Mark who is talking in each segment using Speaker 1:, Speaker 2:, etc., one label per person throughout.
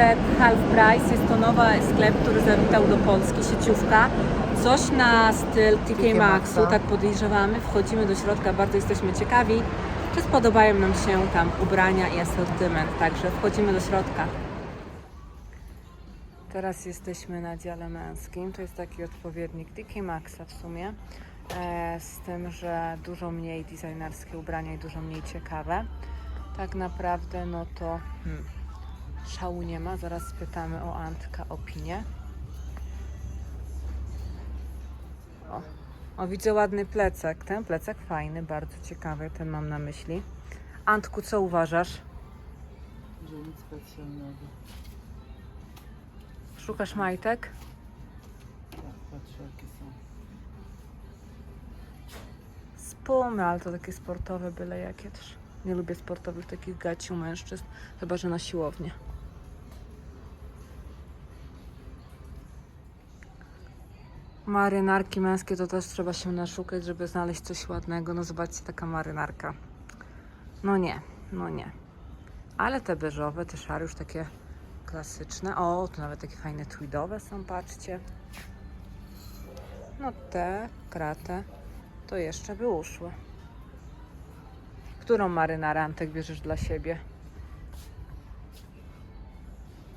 Speaker 1: przed Half Price. Jest to nowy sklep, który zawitał do Polski, sieciówka. Coś na styl TK Maxu, tak podejrzewamy. Wchodzimy do środka, bardzo jesteśmy ciekawi, czy spodobają nam się tam ubrania i asortyment. Także wchodzimy do środka. Teraz jesteśmy na dziale męskim. To jest taki odpowiednik TK Maxa w sumie. E, z tym, że dużo mniej designerskie ubrania i dużo mniej ciekawe. Tak naprawdę, no to hmm, szału nie ma. Zaraz spytamy o Antka opinię. O, o, widzę ładny plecak. Ten plecak fajny, bardzo ciekawy. Ten mam na myśli. Antku, co uważasz?
Speaker 2: Że nic specjalnego.
Speaker 1: Szukasz majtek?
Speaker 2: Tak, patrzę jakie są.
Speaker 1: Z Pumy, ale to takie sportowe, byle jakie też. Nie lubię sportowych takich gaci u mężczyzn, chyba że na siłownię. Marynarki męskie to też trzeba się naszukać, żeby znaleźć coś ładnego. No zobaczcie, taka marynarka. No nie, no nie. Ale te beżowe, te szare już takie klasyczne. O, tu nawet takie fajne tweedowe są, patrzcie. No te, kratę, to jeszcze by uszły. Którą marynarę Antek bierzesz dla siebie?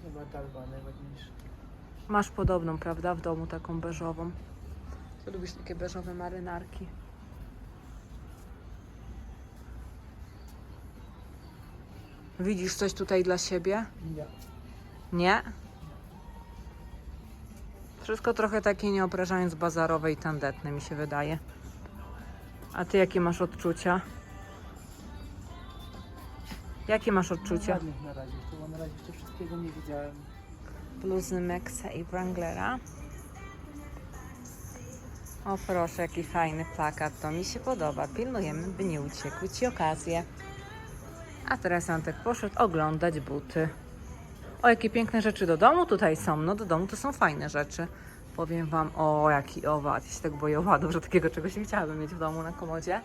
Speaker 2: Chyba talba najładniejsza.
Speaker 1: Masz podobną, prawda, w domu taką beżową. Ty lubisz takie beżowe marynarki. Widzisz coś tutaj dla siebie?
Speaker 2: Nie.
Speaker 1: Nie? Wszystko trochę takie nie obrażając bazarowe i tandetne mi się wydaje. A ty jakie masz odczucia? Jakie masz odczucia?
Speaker 2: Ładnych na razie, na razie jeszcze wszystkiego nie widziałem.
Speaker 1: Bluzy Mexa i Wranglera. O proszę, jaki fajny plakat, to mi się podoba. Pilnujemy, by nie uciekły Ci okazje. A teraz Antek poszedł oglądać buty. O, jakie piękne rzeczy do domu tutaj są. No do domu to są fajne rzeczy. Powiem Wam, o jaki owad. Ja się tak boję owadów, że takiego czegoś nie chciałabym mieć w domu na komodzie.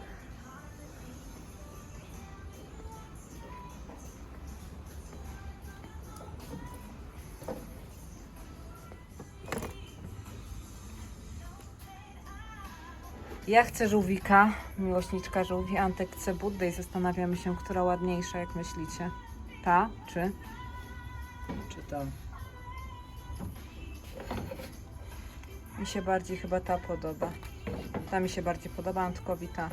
Speaker 1: Ja chcę żółwika, miłośniczka żółwi, Antek chce buddę i zastanawiamy się, która ładniejsza, jak myślicie. Ta czy?
Speaker 2: Czytam.
Speaker 1: Mi się bardziej chyba ta podoba. Ta mi się bardziej podoba, Antkowi ta.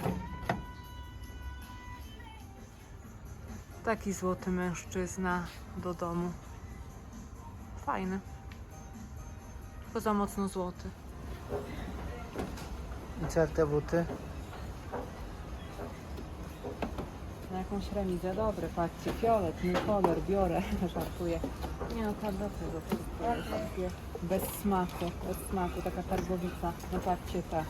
Speaker 1: Taki złoty mężczyzna do domu. Fajny. Tylko za mocno złoty.
Speaker 2: I te buty?
Speaker 1: Na jakąś remizę, dobre, patrzcie, fiolet, mój kolor, biorę, żartuję. Nie no, ta do tego bez smaku, bez smaku, taka targowica. No patrzcie, ta.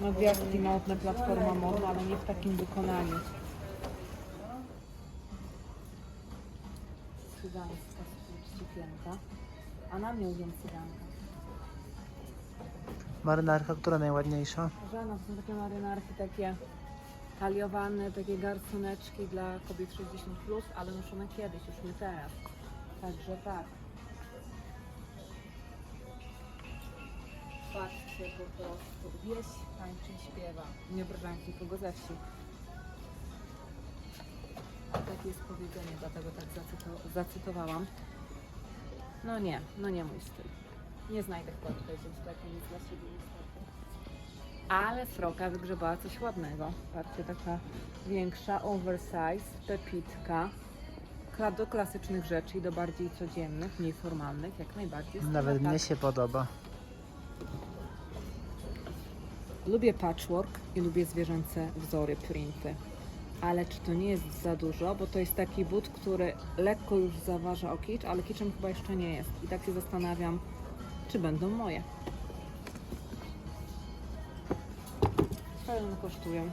Speaker 1: No gwiazdki modne, platforma modna, ale nie w takim wykonaniu. Cygańska ścipienka, a na mnie cyganka.
Speaker 2: Marynarka, która najładniejsza?
Speaker 1: Żana, są takie marynarki, takie taliowane, takie garconeczki dla kobiet 60+, plus, ale noszone kiedyś, już nie teraz. Także tak. Patrzcie po prostu. Wieś tańczy śpiewa. Nie obrażając nikogo ze wsi. Takie jest powiedzenie, dlatego tak zacyto- zacytowałam. No nie, no nie mój styl. Nie znajdę chyba tutaj w tym sklepie nic dla siebie niestety. Ale sroka wygrzebała coś ładnego. Patrzcie, taka większa, oversize, pepitka. Kla- Do klasycznych rzeczy i do bardziej codziennych, mniej formalnych, jak najbardziej.
Speaker 2: Nawet
Speaker 1: Stylowa
Speaker 2: mnie się podoba.
Speaker 1: Lubię patchwork i lubię zwierzęce wzory, printy. Ale czy to nie jest za dużo? Bo to jest taki but, który lekko już zaważa o kicz, ale kiczem chyba jeszcze nie jest. I tak się zastanawiam, czy będą moje. Co one kosztują?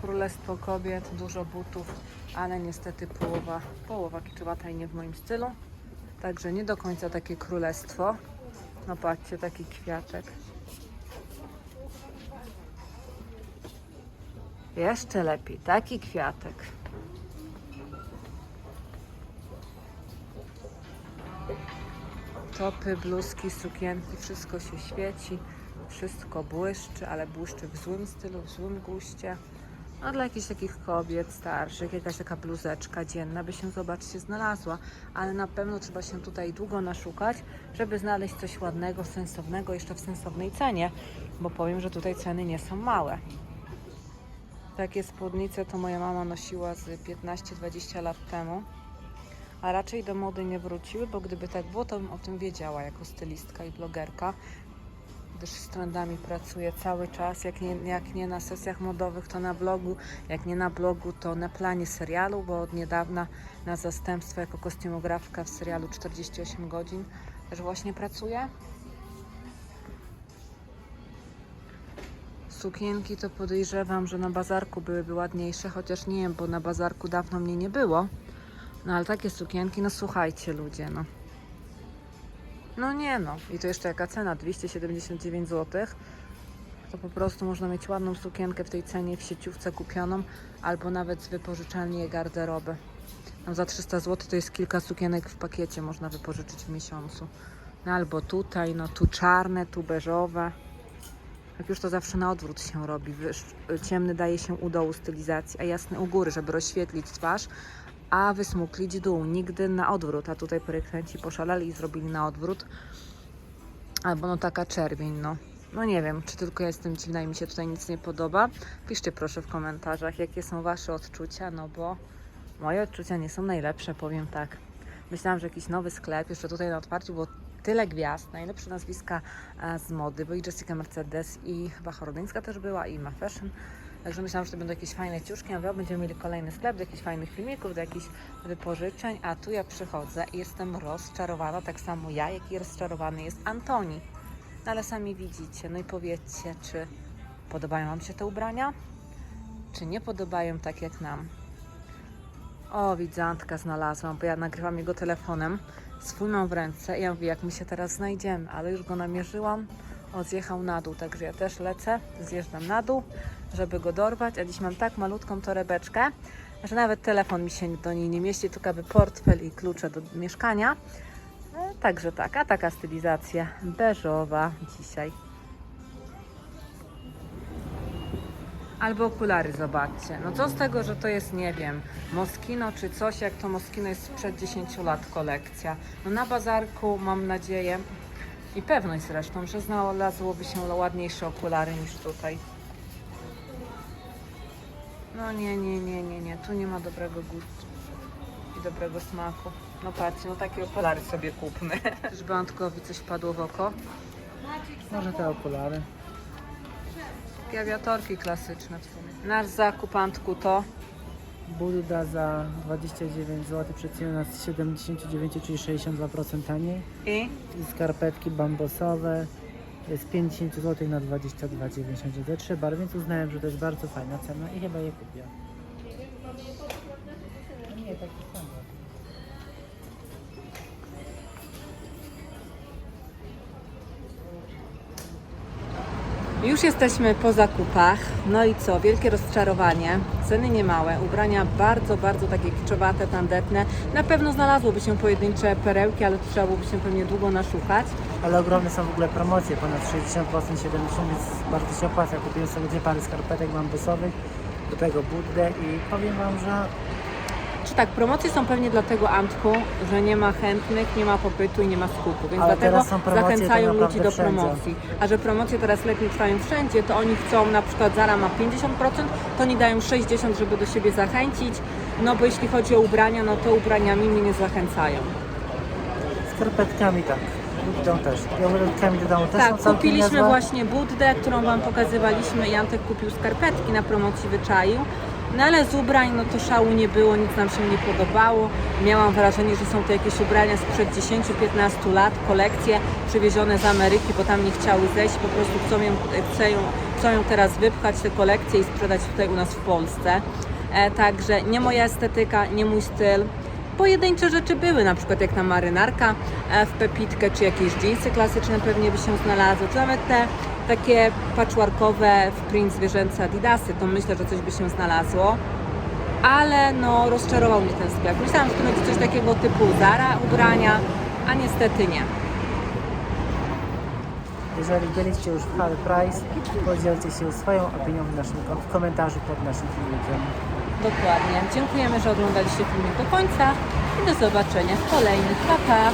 Speaker 1: Królestwo kobiet, dużo butów, ale niestety połowa, połowa kiczowata i nie w moim stylu. Także nie do końca takie królestwo. No patrzcie, taki kwiatek. Jeszcze lepiej, taki kwiatek. Topy, bluzki, sukienki, wszystko się świeci, wszystko błyszczy, ale błyszczy w złym stylu, w złym guście. No dla jakichś takich kobiet starszych, jakaś taka bluzeczka dzienna by się, zobaczcie, znalazła. Ale na pewno trzeba się tutaj długo naszukać, żeby znaleźć coś ładnego, sensownego, jeszcze w sensownej cenie. Bo powiem, że tutaj ceny nie są małe. Takie spódnice to moja mama nosiła z 15-20 lat temu. A raczej do mody nie wróciły, bo gdyby tak było, to bym o tym wiedziała jako stylistka i blogerka gdyż z trendami pracuję cały czas. Jak nie, jak nie na sesjach modowych, to na blogu. Jak nie na blogu, to na planie serialu, bo od niedawna na zastępstwo jako kostiumografka w serialu 48 godzin też właśnie pracuję. Sukienki to podejrzewam, że na bazarku byłyby ładniejsze, chociaż nie wiem, bo na bazarku dawno mnie nie było. No ale takie sukienki, no słuchajcie ludzie, no. No nie no. I to jeszcze jaka cena? 279 zł. To po prostu można mieć ładną sukienkę w tej cenie w sieciówce kupioną, albo nawet z wypożyczalni garderoby. Tam za 300 zł to jest kilka sukienek w pakiecie można wypożyczyć w miesiącu. No albo tutaj, no tu czarne, tu beżowe. Jak już to zawsze na odwrót się robi. Ciemny daje się u dołu stylizacji, a jasny u góry, żeby rozświetlić twarz, a wysmuklić dół. Nigdy na odwrót. A tutaj projektanci poszaleli i zrobili na odwrót. Albo no taka czerwień, no. No nie wiem, czy tylko ja jestem dziwna i mi się tutaj nic nie podoba. Piszcie proszę w komentarzach, jakie są Wasze odczucia, no bo moje odczucia nie są najlepsze, powiem tak. Myślałam, że jakiś nowy sklep, jeszcze tutaj na otwarciu było tyle gwiazd, najlepsze nazwiska e, z mody, bo i Jessica Mercedes i chyba Chorodyńska też była i Ma Fashion. Także myślałam, że to będą jakieś fajne ciuszki, a wy będziemy mieli kolejny sklep do jakichś fajnych filmików, do jakichś wypożyczeń, a tu ja przychodzę i jestem rozczarowana, tak samo ja, jak i rozczarowany jest Antoni. No ale sami widzicie, no i powiedzcie, czy podobają Wam się te ubrania, czy nie podobają tak jak nam. O, widzantka znalazłam, bo ja nagrywam jego telefonem. Swój mam w ręce i ja mówię, jak my się teraz znajdziemy, ale już go namierzyłam. O, zjechał na dół, także ja też lecę, zjeżdżam na dół, żeby go dorwać. A dziś mam tak malutką torebeczkę, że nawet telefon mi się do niej nie mieści, tylko aby portfel i klucze do mieszkania. E, Także tak, a taka stylizacja beżowa dzisiaj. Albo okulary, zobaczcie. No co z tego, że to jest, nie wiem, Moschino czy coś, jak to Moschino jest sprzed 10 lat kolekcja. No na bazarku mam nadzieję i pewność zresztą, że znalazłoby się ładniejsze okulary niż tutaj. No nie, nie, nie, nie, nie, tu nie ma dobrego gustu i dobrego smaku. No patrzcie, no takie okulary sobie kupmy. Żeby Antkowi coś wpadło w oko.
Speaker 2: Może te okulary.
Speaker 1: Takie awiatorki klasyczne w sumie. Nasz zakup Antku to
Speaker 2: Buda za 29 zł, przeceniona z 79, czyli 62% taniej.
Speaker 1: i
Speaker 2: skarpetki bambosowe z 50 zł na 22,90 te trzy barwy, więc uznałem, że to jest bardzo fajna cena i chyba je kupię. Nie, taki sam.
Speaker 1: Już jesteśmy po zakupach. No i co? Wielkie rozczarowanie. Ceny niemałe, ubrania bardzo, bardzo takie kiczowate, tandetne. Na pewno znalazłoby się pojedyncze perełki, ale trzeba byłoby się pewnie długo naszukać.
Speaker 2: Ale ogromne są w ogóle promocje, ponad 60%, 70%, więc bardzo się opłaca. Kupiłem sobie dwie pary skarpetek bambusowych, do tego buddę i powiem Wam, że
Speaker 1: Czy tak, promocje są pewnie dlatego, Antku, że nie ma chętnych, nie ma popytu i nie ma skupu, więc
Speaker 2: Ale
Speaker 1: dlatego
Speaker 2: teraz są promocje tak
Speaker 1: zachęcają ludzi do
Speaker 2: wszędzie.
Speaker 1: promocji. A że promocje teraz lepiej trwają wszędzie, to oni chcą, na przykład Zara ma 50%, to oni dają 60%, żeby do siebie zachęcić, no bo jeśli chodzi o ubrania, no to ubraniami mnie nie zachęcają.
Speaker 2: skarpetkami tak, buddą też. Ja budkami do domu też są
Speaker 1: Tak,
Speaker 2: całkiem
Speaker 1: kupiliśmy
Speaker 2: niezłe.
Speaker 1: właśnie buddę, którą Wam pokazywaliśmy. Jantek kupił skarpetki na promocji wyczaił. No ale z ubrań no to szału nie było, nic nam się nie podobało. Miałam wrażenie, że są to jakieś ubrania sprzed 10-15 lat, kolekcje przywiezione z Ameryki, bo tam nie chciały zejść, po prostu chcą ją, chcą ją, chcą ją teraz wypchać, te kolekcje i sprzedać tutaj u nas w Polsce. E, także nie moja estetyka, nie mój styl. Pojedyncze rzeczy były, na przykład jak na marynarka e, w pepitkę, czy jakieś jeansy klasyczne pewnie by się znalazły, czy nawet te takie patchworkowe w print zwierzęce adidasy, to myślę, że coś by się znalazło. Ale no, rozczarował mnie ten sklep. Myślałam, że to będzie coś takiego typu Zara ubrania, a niestety nie.
Speaker 2: Jeżeli byliście już w Hall Price, podzielcie się swoją opinią w, naszym, w komentarzu pod naszym filmikiem.
Speaker 1: Dokładnie. Dziękujemy, że oglądaliście filmik do końca i do zobaczenia w kolejnych. Pa, pa!